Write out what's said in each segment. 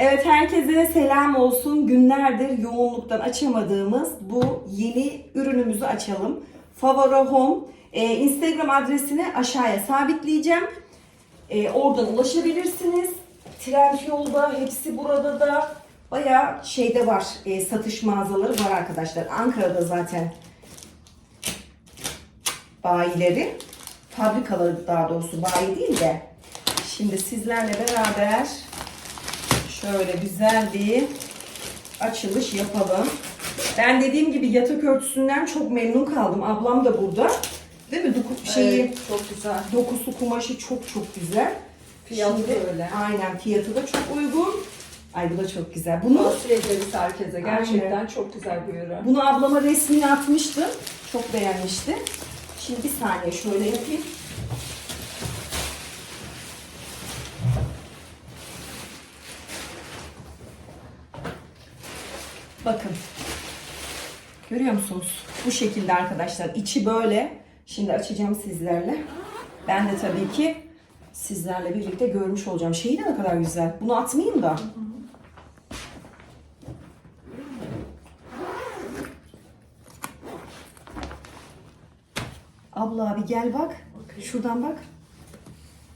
Evet herkese selam olsun. Günlerdir yoğunluktan açamadığımız bu yeni ürünümüzü açalım. Favora Home. Ee, Instagram adresini aşağıya sabitleyeceğim. Ee, oradan ulaşabilirsiniz. Trendyol'da, hepsi burada da bayağı şeyde var. e, satış mağazaları var arkadaşlar. Ankara'da zaten bayileri. Fabrikaları daha doğrusu bayi değil de. Şimdi sizlerle beraber şöyle güzel bir açılış yapalım. Ben dediğim gibi yatak örtüsünden çok memnun kaldım. Ablam da burada. Değil mi? Doku, şeyi, Evet, çok güzel. Dokusu kumaşı çok çok güzel. Fiyatı Şimdi- öyle. Aynen fiyatı da çok uygun. Ay bu da çok güzel. Bunu Tavsiye ederiz herkese. Gerçekten çok güzel bir ürün. bunu ablama resmini atmıştım. Çok beğenmişti. Şimdi bir saniye şöyle yapayım. Bakın. Görüyor musunuz? Bu şekilde arkadaşlar. İçi böyle. Şimdi açacağım sizlerle. Ben de tabii ki sizlerle birlikte görmüş olacağım. Şeyi de ne kadar güzel. Bunu atmayayım da. Abla bir gel bak. Şuradan bak.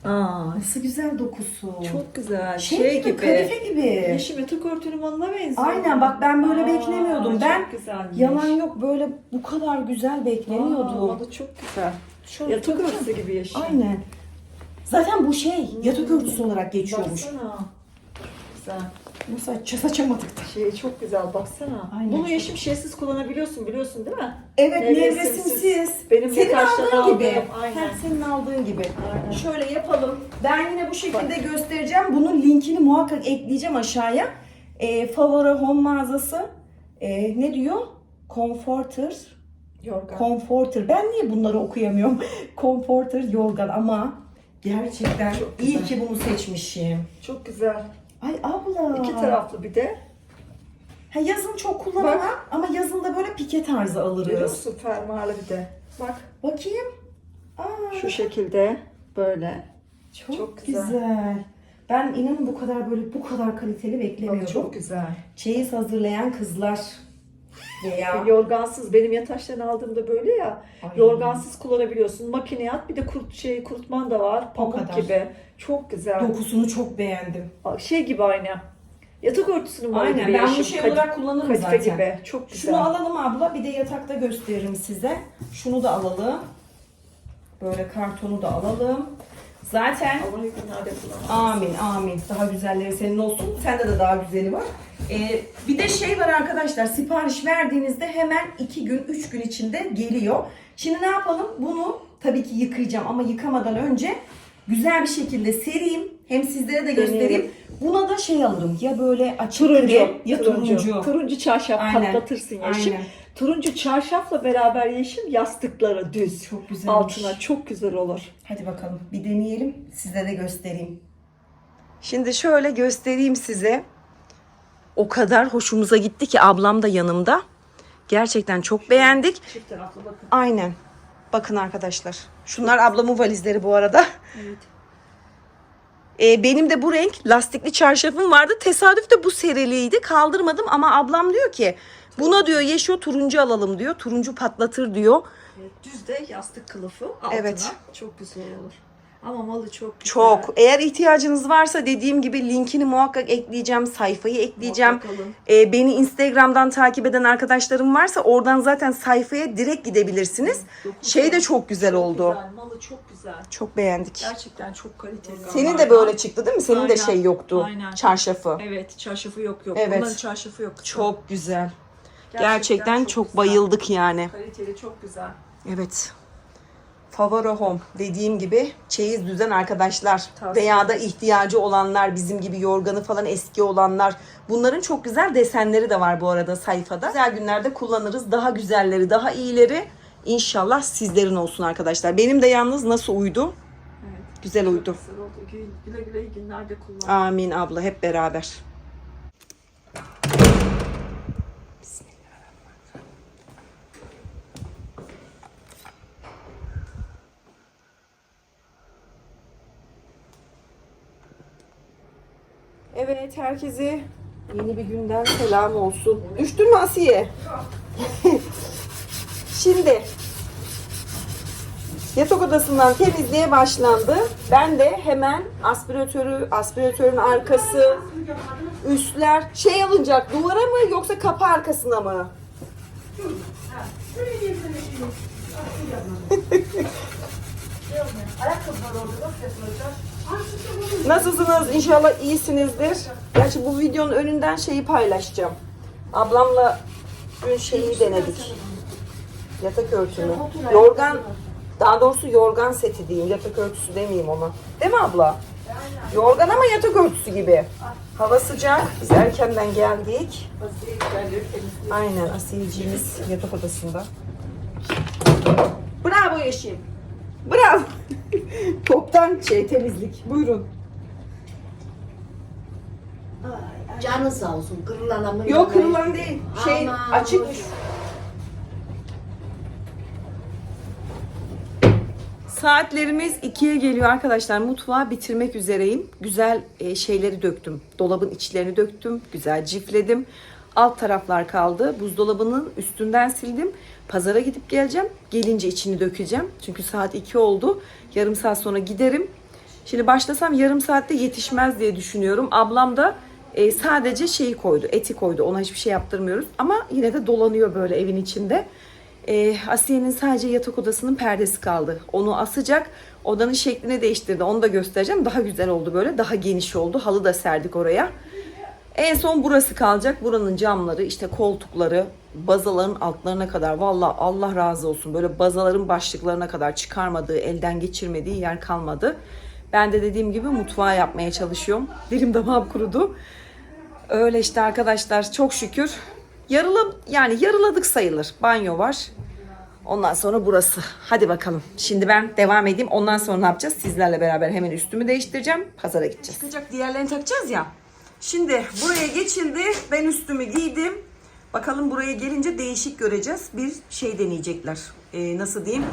Aa, Nasıl güzel dokusu. çok güzel. şey, Şey, gibi, kadife gibi. Yeşil yatak örtünün benziyor. Aynen bak ben böyle beklemiyordum. Ben güzelmiş. yalan yok böyle bu kadar güzel. Aa, o da çok güzel. Şöyle Yatak örtüsü gibi yeşil. Aynen. Zaten bu şey yatak örtüsü olarak geçiyormuş. Baksana. Güzel. Nasıl açacağız açamadık da. Şey çok güzel baksana. Aynen. Bunu yeşil şeysiz kullanabiliyorsun biliyorsun değil mi? Evet Nevresimsiz. Benim senin birkaçtan aldığın aldığım, gibi. aynen. Heh, senin aldığın gibi. Aynen. Şöyle yapalım. Ben yine bu şekilde göstereceğim. Bunun linkini muhakkak ekleyeceğim aşağıya. E, Favora Home mağazası. E, ne diyor? Comforter. Yorgan. Comforter. Ben niye bunları okuyamıyorum? Comforter yorgan ama gerçekten iyi ki bunu seçmişim. çok güzel. Ay abla. İki taraflı bir de. Ha, yazın çok kullanamam ama yazın da böyle pike tarzı alırız. musun fermuarlı bir de. Bak Bakayım. Aa, şu şekilde böyle. çok, çok güzel. güzel. Ben inanın bu kadar böyle bu kadar kaliteli Bak beklemiyordum. çok güzel. Çeyiz hazırlayan kızlar veya Yorgansız benim yataştan aldığımda böyle ya. Ay. Yorgansız kullanabiliyorsun. Makineye at bir de kurt şey kurutman da var. Pamuk kadar. gibi. Çok güzel. dokusunu çok beğendim. Şey gibi aynı. Yatak örtüsünün var Aynen gibi ben bunu yeşil, şey kad- olarak kullanırım kadife zaten. gibi. Çok güzel. Şunu alalım abla bir de yatakta gösteririm size. Şunu da alalım. Böyle kartonu da alalım. Zaten. Amin amin. Daha güzelleri senin olsun. Sende de daha güzeli var. Ee, bir de şey var arkadaşlar. Sipariş verdiğinizde hemen 2 gün 3 gün içinde geliyor. Şimdi ne yapalım? Bunu tabii ki yıkayacağım ama yıkamadan önce güzel bir şekilde sereyim. Hem sizlere de göstereyim. Buna da şey alırım. Ya böyle açık Turuncu. krem ya turuncu. Turuncu çarşaf Aynen. patlatırsın yeşil. Aynen. Turuncu çarşafla beraber yeşil yastıkları düz. Çok güzelmiş. Altına çok güzel olur. Hadi bakalım bir deneyelim. Size de göstereyim. Şimdi şöyle göstereyim size. O kadar hoşumuza gitti ki ablam da yanımda. Gerçekten çok beğendik. Çift taraflı bakın. Aynen. Bakın arkadaşlar. Şunlar ablamın valizleri bu arada. Evet. Ee, benim de bu renk lastikli çarşafım vardı. Tesadüf de bu seriliydi. Kaldırmadım ama ablam diyor ki buna diyor yeşil turuncu alalım diyor. Turuncu patlatır diyor. Evet, Düz de yastık kılıfı altına. Evet. Çok güzel olur. Ama malı çok güzel. Çok. Eğer ihtiyacınız varsa dediğim gibi linkini muhakkak ekleyeceğim. Sayfayı ekleyeceğim. Ee, beni Instagram'dan takip eden arkadaşlarım varsa oradan zaten sayfaya direkt gidebilirsiniz. Dokusu Şey de çok güzel oldu. Güzel, malı çok güzel. Çok beğendik. Gerçekten çok kaliteli. Senin de böyle çıktı değil mi? Senin de Aynen, şey yoktu. aynen. Çarşafı. Evet, çarşafı yok yok. Evet. Bunların çarşafı yok. Çok güzel. Gerçekten, çok, güzel. bayıldık yani. Kaliteli çok güzel. Evet. Favori Home dediğim gibi çeyiz düzen arkadaşlar Tavsiye veya da ihtiyacı olanlar bizim gibi yorganı falan eski olanlar bunların çok güzel desenleri de var bu arada sayfada. Güzel günlerde kullanırız. Daha güzelleri, daha iyileri inşallah sizlerin olsun arkadaşlar. Benim de yalnız nasıl uydu? Evet. Güzel uydu. Güzel oldu. Güle güle, günlerde kullan. Amin abla hep beraber. Evet herkese yeni bir günden selam olsun. Düştün mü Asiye? Şimdi yatak odasından temizliğe başlandı. Ben de hemen aspiratörü, aspiratörün arkası, üstler şey alınacak duvara mı yoksa kapı arkasına mı? Nasılsınız? İnşallah iyisinizdir. Gerçi bu videonun önünden şeyi paylaşacağım. Ablamla dün şeyi denedik. Yatak örtümü. Yorgan, daha doğrusu yorgan seti diyeyim. Yatak örtüsü demeyeyim ona. Değil mi abla? Yorgan ama yatak örtüsü gibi. Hava sıcak. Biz erkenden geldik. Aynen Asiyeciğimiz yatak odasında. Bravo Yeşim. Bravo. Toptan şey temizlik. Buyurun. Canı sağ olsun. Kırılan ama Yok kırılan değil. Şey Aman, açık. boş. Saatlerimiz 2'ye geliyor arkadaşlar. Mutfağı bitirmek üzereyim. Güzel e, şeyleri döktüm. Dolabın içlerini döktüm. Güzel cifledim. Alt taraflar kaldı. Buzdolabının üstünden sildim. Pazara gidip geleceğim. Gelince içini dökeceğim. Çünkü saat 2 oldu. Yarım saat sonra giderim. Şimdi başlasam yarım saatte yetişmez diye düşünüyorum. Ablam da e, sadece şeyi koydu, eti koydu. Ona hiçbir şey yaptırmıyoruz. Ama yine de dolanıyor böyle evin içinde. E, Asiye'nin sadece yatak odasının perdesi kaldı. Onu asacak. Odanın şeklini değiştirdi. Onu da göstereceğim. Daha güzel oldu böyle. Daha geniş oldu. Halı da serdik oraya. En son burası kalacak. Buranın camları, işte koltukları, bazaların altlarına kadar. Valla Allah razı olsun. Böyle bazaların başlıklarına kadar çıkarmadığı, elden geçirmediği yer kalmadı. Ben de dediğim gibi mutfağı yapmaya çalışıyorum. Dilim damağım kurudu. Öyle işte arkadaşlar çok şükür. Yarıla, yani yarıladık sayılır. Banyo var. Ondan sonra burası. Hadi bakalım. Şimdi ben devam edeyim. Ondan sonra ne yapacağız? Sizlerle beraber hemen üstümü değiştireceğim. Pazara gideceğiz. Çıkacak diğerlerini takacağız ya. Şimdi buraya geçildi. Ben üstümü giydim. Bakalım buraya gelince değişik göreceğiz. Bir şey deneyecekler. Ee, nasıl diyeyim?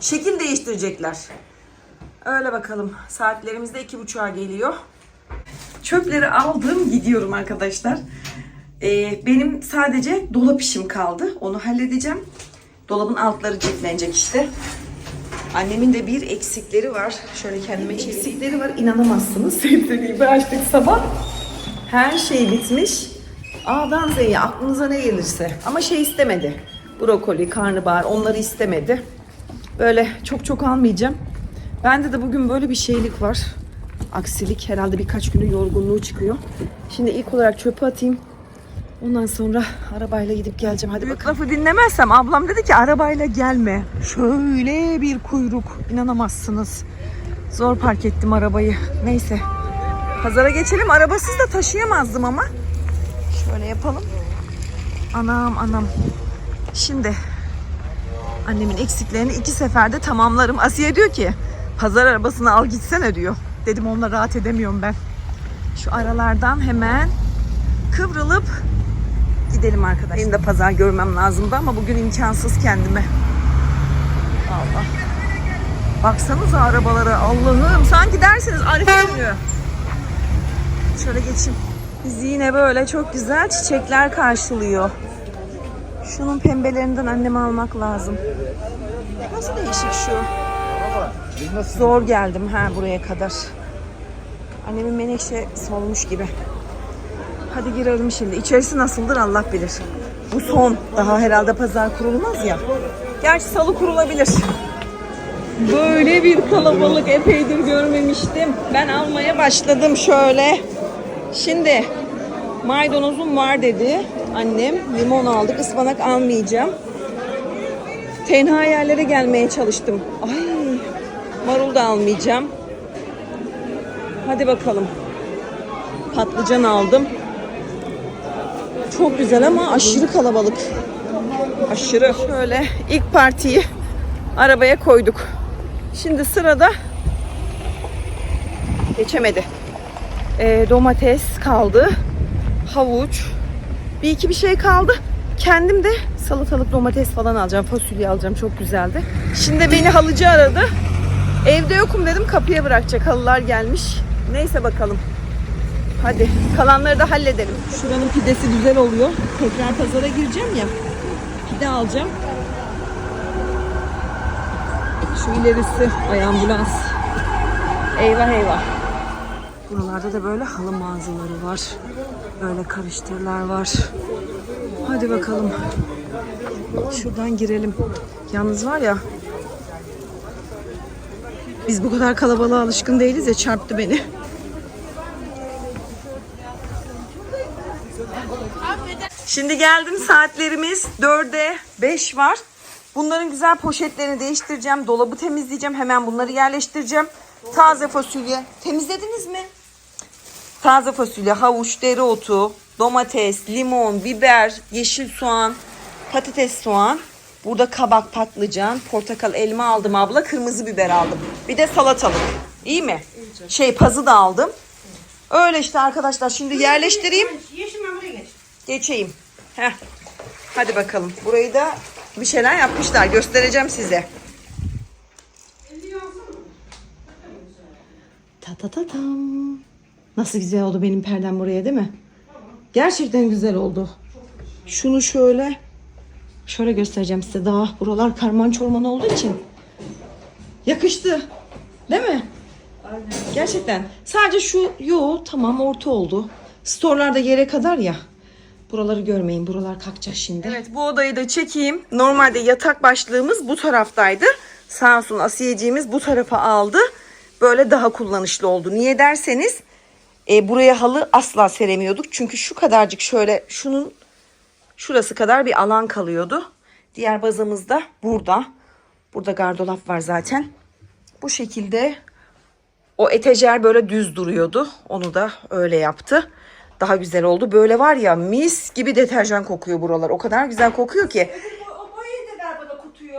Şekil değiştirecekler. Öyle bakalım. Saatlerimiz de iki buçuğa geliyor. Çöpleri aldım gidiyorum arkadaşlar. Ee, benim sadece dolap işim kaldı. Onu halledeceğim. Dolabın altları ciltlenecek işte. Annemin de bir eksikleri var. Şöyle kendime. Eksikleri var. İnanamazsınız. Sebzeyi açtık sabah. Her şey bitmiş. A'dan Z'ye aklınıza ne gelirse. Ama şey istemedi. Brokoli, karnabahar onları istemedi. Böyle çok çok almayacağım. Bende de bugün böyle bir şeylik var. Aksilik herhalde birkaç günü yorgunluğu çıkıyor. Şimdi ilk olarak çöpe atayım. Ondan sonra arabayla gidip geleceğim. Hadi bakalım. lafı dinlemezsem ablam dedi ki arabayla gelme. Şöyle bir kuyruk. inanamazsınız. Zor park ettim arabayı. Neyse. Pazara geçelim. Arabasız da taşıyamazdım ama. Şöyle yapalım. Anam anam. Şimdi annemin eksiklerini iki seferde tamamlarım. Asiye diyor ki pazar arabasını al gitsene diyor. Dedim onunla rahat edemiyorum ben. Şu aralardan hemen kıvrılıp gidelim arkadaşlar. Benim de pazar görmem lazımdı ama bugün imkansız kendime. Allah. Baksanıza arabalara Allah'ım. Sanki dersiniz Arife günü. Şöyle geçeyim. Bizi yine böyle çok güzel çiçekler karşılıyor. Şunun pembelerinden anneme almak lazım. Nasıl değişik şu? Zor geldim ha buraya kadar. Annemin menekşe solmuş gibi. Hadi girelim şimdi. İçerisi nasıldır Allah bilir. Bu son. Daha herhalde pazar kurulmaz ya. Gerçi salı kurulabilir. Böyle bir kalabalık epeydir görmemiştim. Ben almaya başladım şöyle. Şimdi maydanozum var dedi annem. Limon aldık. ıspanak almayacağım. Tenha yerlere gelmeye çalıştım. Ay marul da almayacağım. Hadi bakalım. Patlıcan aldım. Çok güzel ama aşırı kalabalık. Aşırı. Şöyle ilk partiyi arabaya koyduk. Şimdi sırada geçemedi. Ee, domates kaldı. Havuç. Bir iki bir şey kaldı. Kendim de salatalık domates falan alacağım. Fasulye alacağım. Çok güzeldi. Şimdi beni halıcı aradı. Evde yokum dedim kapıya bırakacak. Halılar gelmiş. Neyse bakalım. Hadi kalanları da halledelim. Şuranın pidesi güzel oluyor. Tekrar pazara gireceğim ya. Pide alacağım. Şu ilerisi ay ambulans. Eyvah eyvah. Buralarda da böyle halı mağazaları var. Böyle karıştırlar var. Hadi bakalım. Şuradan girelim. Yalnız var ya biz bu kadar kalabalığa alışkın değiliz ya çarptı beni. Şimdi geldim saatlerimiz 4'e 5 var. Bunların güzel poşetlerini değiştireceğim. Dolabı temizleyeceğim. Hemen bunları yerleştireceğim. Taze fasulye. Temizlediniz mi? Taze fasulye, havuç, dereotu, domates, limon, biber, yeşil soğan, patates soğan. Burada kabak, patlıcan, portakal, elma aldım abla. Kırmızı biber aldım. Bir de salatalık. İyi mi? Şey pazı da aldım. Öyle işte arkadaşlar. Şimdi yerleştireyim. Geçeyim. Heh. Hadi bakalım. Burayı da bir şeyler yapmışlar. Göstereceğim size. Ta ta ta tam. Nasıl güzel oldu benim perdem buraya değil mi? Gerçekten güzel oldu. Şunu şöyle şöyle göstereceğim size. Daha buralar karman çorman olduğu için yakıştı. Değil mi? Gerçekten. Sadece şu yo tamam orta oldu. Storlarda yere kadar ya. Buraları görmeyin. Buralar kalkacak şimdi. Evet bu odayı da çekeyim. Normalde yatak başlığımız bu taraftaydı. Sağ olsun Asiyeciğimiz bu tarafa aldı. Böyle daha kullanışlı oldu. Niye derseniz e, buraya halı asla seremiyorduk. Çünkü şu kadarcık şöyle şunun şurası kadar bir alan kalıyordu. Diğer bazamız da burada. Burada gardolap var zaten. Bu şekilde o etejer böyle düz duruyordu. Onu da öyle yaptı. Daha güzel oldu. Böyle var ya mis gibi deterjan kokuyor buralar. O kadar güzel kokuyor ki.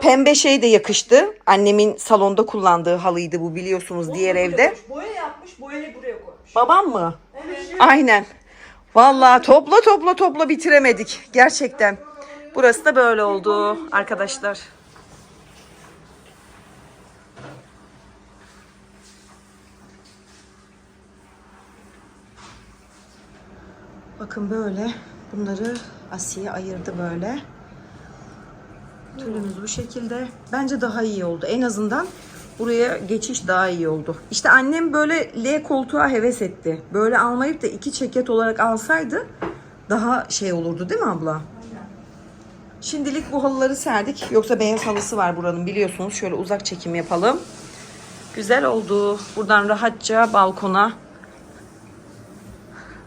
Pembe şey de yakıştı. Annemin salonda kullandığı halıydı bu biliyorsunuz diğer evde. Boya yapmış, boyayı buraya. Babam mı? Evet. Aynen. Vallahi topla topla topla bitiremedik. Gerçekten. Burası da böyle oldu arkadaşlar. Bakın böyle. Bunları Asiye ayırdı böyle. Tülümüz bu şekilde. Bence daha iyi oldu. En azından buraya geçiş daha iyi oldu. İşte annem böyle L koltuğa heves etti. Böyle almayıp da iki çeket olarak alsaydı daha şey olurdu değil mi abla? Şimdilik bu halıları serdik. Yoksa beyaz halısı var buranın biliyorsunuz. Şöyle uzak çekim yapalım. Güzel oldu. Buradan rahatça balkona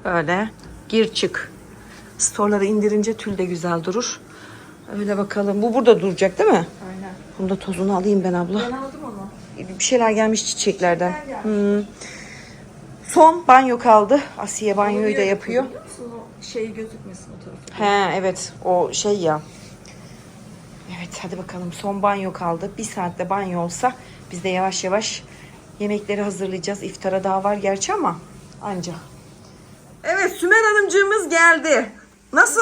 böyle gir çık. Storları indirince tül de güzel durur. Öyle bakalım. Bu burada duracak değil mi? Aynen. Bunda tozunu alayım ben abla. Ben aldım. Bir şeyler gelmiş çiçeklerden. Hmm. Son banyo kaldı. Asiye banyoyu da yapıyor. Şey gözükmesin o tarafı. He evet o şey ya. Evet hadi bakalım son banyo kaldı. Bir saatte banyo olsa biz de yavaş yavaş yemekleri hazırlayacağız. İftara daha var gerçi ama anca. Evet Sümer Hanımcığımız geldi. Nasıl?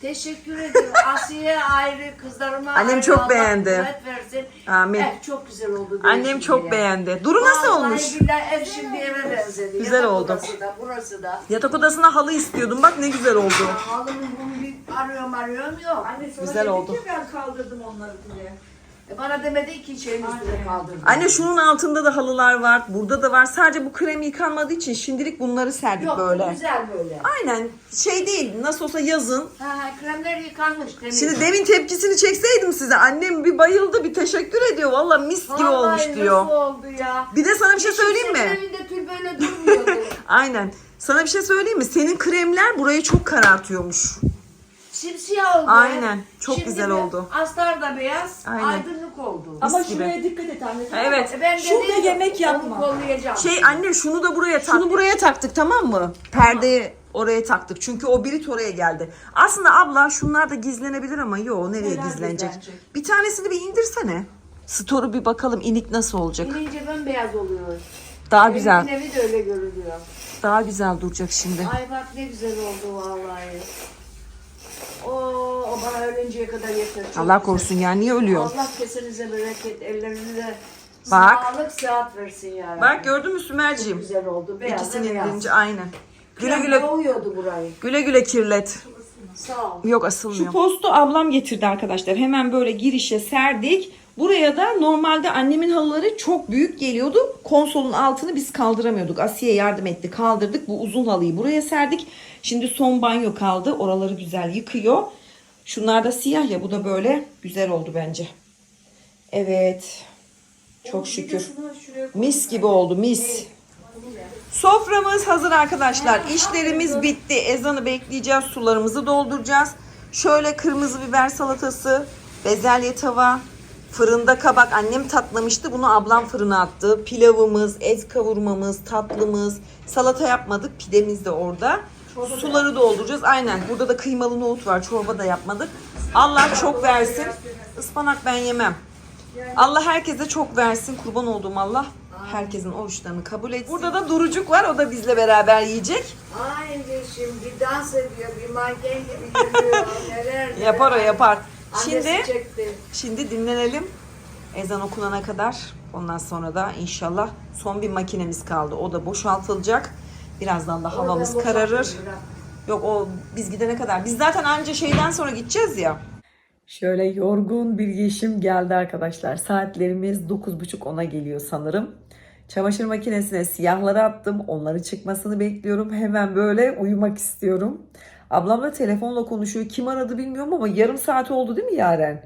Teşekkür ederim. Asiye ayrı, kızlarıma Annem ayrı. çok Allah beğendi. kuvvet versin. Amin. Eh, çok güzel oldu. Annem çok ya. beğendi. Duru nasıl Vallahi olmuş? billahi ev şimdi eve benzedi. Güzel Yatak oldu. Odası da, burası da. Yatak odasına halı istiyordum. Bak ne güzel oldu. Halımın bunu bir arıyorum arıyorum yok. Anne sana Güzel oldu. ben kaldırdım onları diye. E bana demedi ki şeyin üstüne. Anne şunun altında da halılar var. Burada da var. Sadece bu krem yıkanmadığı için şimdilik bunları serdik Yok böyle. güzel böyle. Aynen. Şey değil. Nasıl olsa yazın. Ha, ha, kremler yıkanmış temiz. Şimdi demin tepkisini çekseydim size. Annem bir bayıldı, bir teşekkür ediyor. Valla mis gibi olmuş diyor. Nasıl oldu ya? Bir de sana bir şey söyleyeyim Senin mi? evinde tül böyle durmuyordu. Aynen. Sana bir şey söyleyeyim mi? Senin kremler burayı çok karartıyormuş. Simsiyah oldu. Aynen, çok Şimdi güzel oldu. Astar da beyaz, Aynen. aydınlık oldu. Ama gibi. şuraya dikkat et anne. Evet. E ben de Şurada değilim, yemek onu yapma. kollayacağım. Şey anne şunu da buraya tak. Şunu buraya taktık tamam mı? Perdeyi oraya taktık. Çünkü o birit oraya geldi. Aslında abla şunlar da gizlenebilir ama yo nereye Neler gizlenecek? gizlenecek? Bir tanesini bir indirsene. Store'u bir bakalım inik nasıl olacak. İnince bembeyaz oluyor. Daha güzel. Benimkin evi de öyle görünüyor. Daha güzel duracak şimdi. Ay bak ne güzel oldu vallahi. Oo, o bana ölünceye kadar yeter. Çok Allah güzel. korusun ya niye ölüyor? Allah kesenize bereket, ellerinize Bak. sağlık, sıhhat versin ya. Bak gördün mü Sümerciğim? Güzel oldu. Beyaz İkisini da beyaz. aynen. Güle güle Ne oluyordu burayı? güle güle kirlet. Sağ ol. Yok Şu asılmıyor. postu ablam getirdi arkadaşlar. Hemen böyle girişe serdik. Buraya da normalde annemin halıları çok büyük geliyordu. Konsolun altını biz kaldıramıyorduk. Asiye yardım etti. Kaldırdık. Bu uzun halıyı buraya serdik. Şimdi son banyo kaldı. Oraları güzel yıkıyor. Şunlar da siyah ya. Bu da böyle güzel oldu bence. Evet. Çok şükür. Mis gibi oldu mis. Soframız hazır arkadaşlar. İşlerimiz bitti. Ezanı bekleyeceğiz. Sularımızı dolduracağız. Şöyle kırmızı biber salatası, bezelye tava, fırında kabak. Annem tatlamıştı. Bunu ablam fırına attı. Pilavımız, et kavurmamız, tatlımız. Salata yapmadık. Pidemiz de orada. Suları dolduracağız. Aynen. Burada da kıymalı nohut var. Çorba da yapmadık. Allah çok versin. Ispanak ben yemem. Allah herkese çok versin. Kurban olduğum Allah herkesin oruçlarını kabul etsin. Burada da Durucuk var. O da bizle beraber yiyecek. Aynı şimdi dans ediyor. Bir manken gibi yürüyor. Neler neler. Yapar o yapar. Şimdi şimdi dinlenelim. Ezan okunana kadar. Ondan sonra da inşallah son bir makinemiz kaldı. O da boşaltılacak. Birazdan da havamız kararır. Yok o biz gidene kadar. Biz zaten anca şeyden sonra gideceğiz ya. Şöyle yorgun bir yeşim geldi arkadaşlar. Saatlerimiz 9.30-10'a geliyor sanırım. Çamaşır makinesine siyahları attım. Onları çıkmasını bekliyorum. Hemen böyle uyumak istiyorum. Ablamla telefonla konuşuyor. Kim aradı bilmiyorum ama yarım saat oldu değil mi Yaren?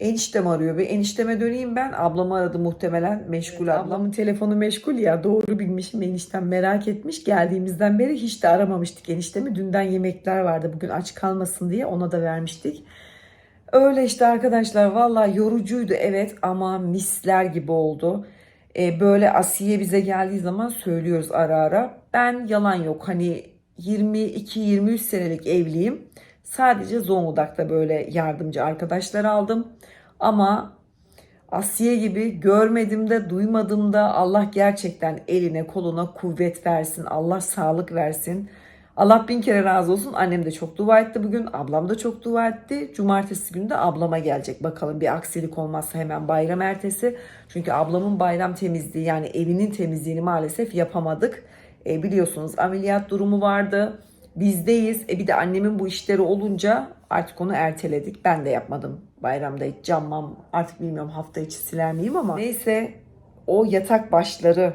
Eniştem arıyor. Bir enişteme döneyim ben. Ablamı aradı muhtemelen. Meşgul ablamın telefonu meşgul ya. Doğru bilmişim. Eniştem merak etmiş. Geldiğimizden beri hiç de aramamıştık eniştemi. Dünden yemekler vardı. Bugün aç kalmasın diye ona da vermiştik. Öyle işte arkadaşlar. Valla yorucuydu evet ama misler gibi oldu. Ee, böyle Asiye bize geldiği zaman söylüyoruz ara ara. Ben yalan yok. Hani 22-23 senelik evliyim. Sadece Zonguldak'ta böyle yardımcı arkadaşlar aldım. Ama Asiye gibi görmedim de duymadım da Allah gerçekten eline koluna kuvvet versin. Allah sağlık versin. Allah bin kere razı olsun. Annem de çok dua etti bugün. Ablam da çok dua etti. Cumartesi günü de ablama gelecek. Bakalım bir aksilik olmazsa hemen bayram ertesi. Çünkü ablamın bayram temizliği yani evinin temizliğini maalesef yapamadık. E, biliyorsunuz ameliyat durumu vardı. Bizdeyiz. E bir de annemin bu işleri olunca artık onu erteledik. Ben de yapmadım. Bayramda hiç cammam artık bilmiyorum hafta içi siler miyim ama. Neyse o yatak başları,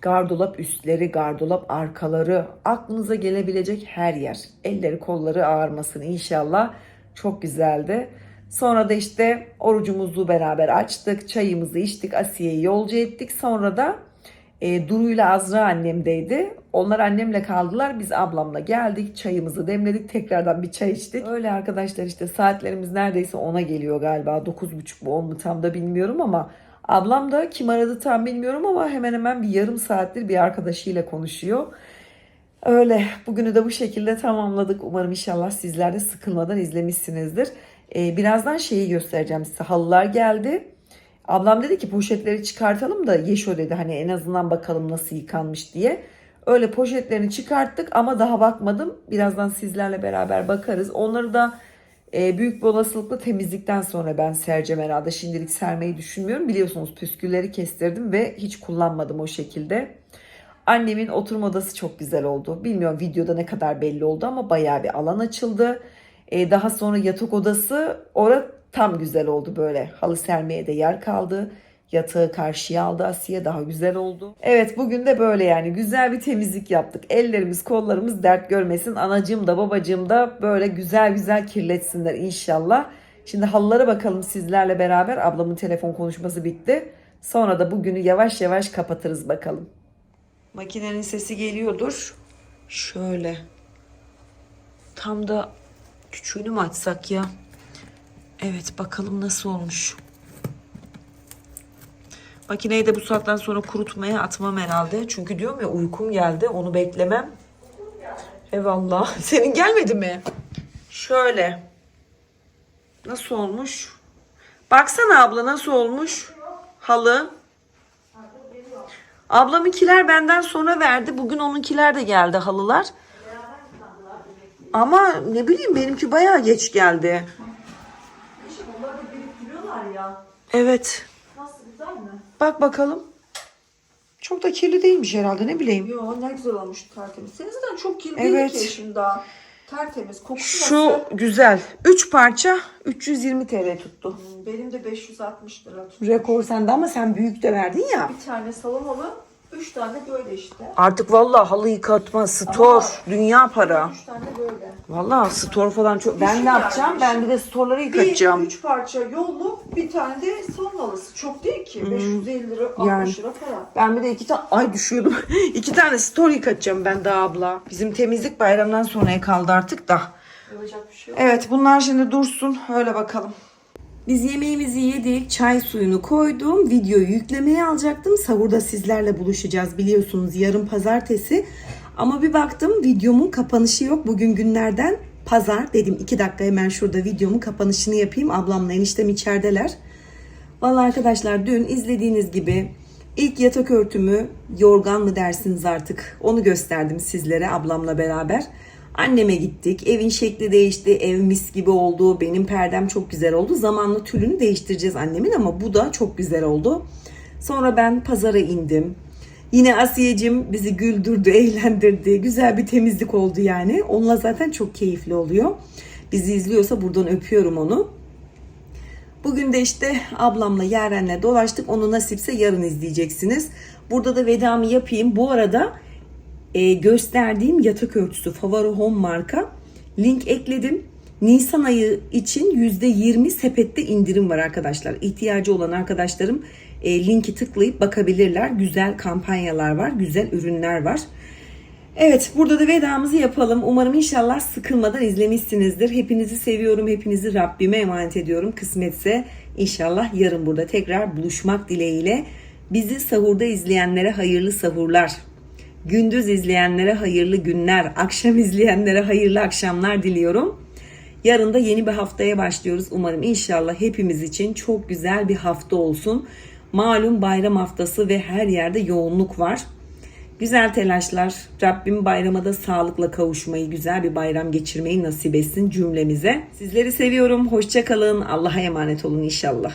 gardolap üstleri, gardolap arkaları, aklınıza gelebilecek her yer. Elleri kolları ağarmasın inşallah. Çok güzeldi. Sonra da işte orucumuzu beraber açtık, çayımızı içtik, Asiye'yi yolcu ettik. Sonra da e, Duru ile Azra annemdeydi. Onlar annemle kaldılar. Biz ablamla geldik. Çayımızı demledik. Tekrardan bir çay içtik. Öyle arkadaşlar işte saatlerimiz neredeyse 10'a geliyor galiba. 9.30 mu 10 mu tam da bilmiyorum ama ablam da kim aradı tam bilmiyorum ama hemen hemen bir yarım saattir bir arkadaşıyla konuşuyor. Öyle. Bugünü de bu şekilde tamamladık. Umarım inşallah sizler de sıkılmadan izlemişsinizdir. Ee, birazdan şeyi göstereceğim size. Halılar geldi. Ablam dedi ki poşetleri çıkartalım da Yeşo dedi hani en azından bakalım nasıl yıkanmış diye. Öyle poşetlerini çıkarttık ama daha bakmadım. Birazdan sizlerle beraber bakarız. Onları da e, büyük bir olasılıkla temizlikten sonra ben sereceğim herhalde. Şimdilik sermeyi düşünmüyorum. Biliyorsunuz püskülleri kestirdim ve hiç kullanmadım o şekilde. Annemin oturma odası çok güzel oldu. Bilmiyorum videoda ne kadar belli oldu ama bayağı bir alan açıldı. Ee, daha sonra yatak odası ora tam güzel oldu böyle. Halı sermeye de yer kaldı. Yatağı karşıya aldı Asiye daha güzel oldu. Evet bugün de böyle yani güzel bir temizlik yaptık. Ellerimiz kollarımız dert görmesin. Anacığım da babacığım da böyle güzel güzel kirletsinler inşallah. Şimdi halılara bakalım sizlerle beraber. Ablamın telefon konuşması bitti. Sonra da bugünü yavaş yavaş kapatırız bakalım. Makinenin sesi geliyordur. Şöyle. Tam da küçüğünü mü açsak ya? Evet bakalım nasıl olmuş. Makineyi de bu saatten sonra kurutmaya atmam herhalde. Çünkü diyorum ya uykum geldi. Onu beklemem. Eyvallah. Senin gelmedi mi? Şöyle. Nasıl olmuş? Baksana abla nasıl olmuş? Halı. Ablamınkiler benden sonra verdi. Bugün onunkiler de geldi halılar. Ama ne bileyim benimki bayağı geç geldi. Evet. Nasıl güzel mi? Bak bakalım. Çok da kirli değilmiş herhalde ne bileyim. Yo ne güzel olmuş tertemiz. Senin zaten çok kirli Evet. değil ki şimdi daha. Tertemiz. Kokusu Şu nasıl? güzel. 3 parça 320 TL tuttu. Hmm, Benim de 560 lira tuttu. Rekor sende ama sen büyük de verdin ya. Bir tane salon halı, üç tane böyle işte. Artık vallahi halı yıkatma, stor, dünya para. Üç tane böyle. Vallahi stor falan çok. Ben Düşün ne yani yapacağım? düşün. Ben bir de storları Bir, yıkatacağım. üç parça yolluk, bir tane de salon halısı. Çok değil ki. 550 lira, 60 Yani. lira para. Ben bir de iki tane ay düşüyordum. iki tane store yıkatacağım ben daha abla. Bizim temizlik bayramdan sonraya kaldı artık da. Yapacak bir şey yok. Evet bunlar şimdi dursun. Öyle bakalım. Biz yemeğimizi yedik, çay suyunu koydum, videoyu yüklemeye alacaktım. Sahurda sizlerle buluşacağız biliyorsunuz yarın pazartesi. Ama bir baktım videomun kapanışı yok. Bugün günlerden pazar. Dedim iki dakika hemen şurada videomun kapanışını yapayım. Ablamla eniştem içerideler. Vallahi arkadaşlar dün izlediğiniz gibi ilk yatak örtümü yorgan mı dersiniz artık onu gösterdim sizlere ablamla beraber. Anneme gittik. Evin şekli değişti. Ev mis gibi oldu. Benim perdem çok güzel oldu. Zamanla tülünü değiştireceğiz annemin ama bu da çok güzel oldu. Sonra ben pazara indim. Yine Asiyecim bizi güldürdü, eğlendirdi. Güzel bir temizlik oldu yani. Onunla zaten çok keyifli oluyor. Bizi izliyorsa buradan öpüyorum onu. Bugün de işte ablamla Yaren'le dolaştık. Onu nasipse yarın izleyeceksiniz. Burada da vedamı yapayım. Bu arada e, gösterdiğim yatak örtüsü Favaro Home marka. Link ekledim. Nisan ayı için %20 sepette indirim var arkadaşlar. İhtiyacı olan arkadaşlarım e, linki tıklayıp bakabilirler. Güzel kampanyalar var, güzel ürünler var. Evet burada da vedamızı yapalım. Umarım inşallah sıkılmadan izlemişsinizdir. Hepinizi seviyorum. Hepinizi Rabbime emanet ediyorum. Kısmetse inşallah yarın burada tekrar buluşmak dileğiyle. Bizi sahurda izleyenlere hayırlı sahurlar. Gündüz izleyenlere hayırlı günler. Akşam izleyenlere hayırlı akşamlar diliyorum. Yarın da yeni bir haftaya başlıyoruz. Umarım inşallah hepimiz için çok güzel bir hafta olsun. Malum bayram haftası ve her yerde yoğunluk var. Güzel telaşlar. Rabbim bayrama da sağlıkla kavuşmayı, güzel bir bayram geçirmeyi nasip etsin cümlemize. Sizleri seviyorum. Hoşça kalın. Allah'a emanet olun inşallah.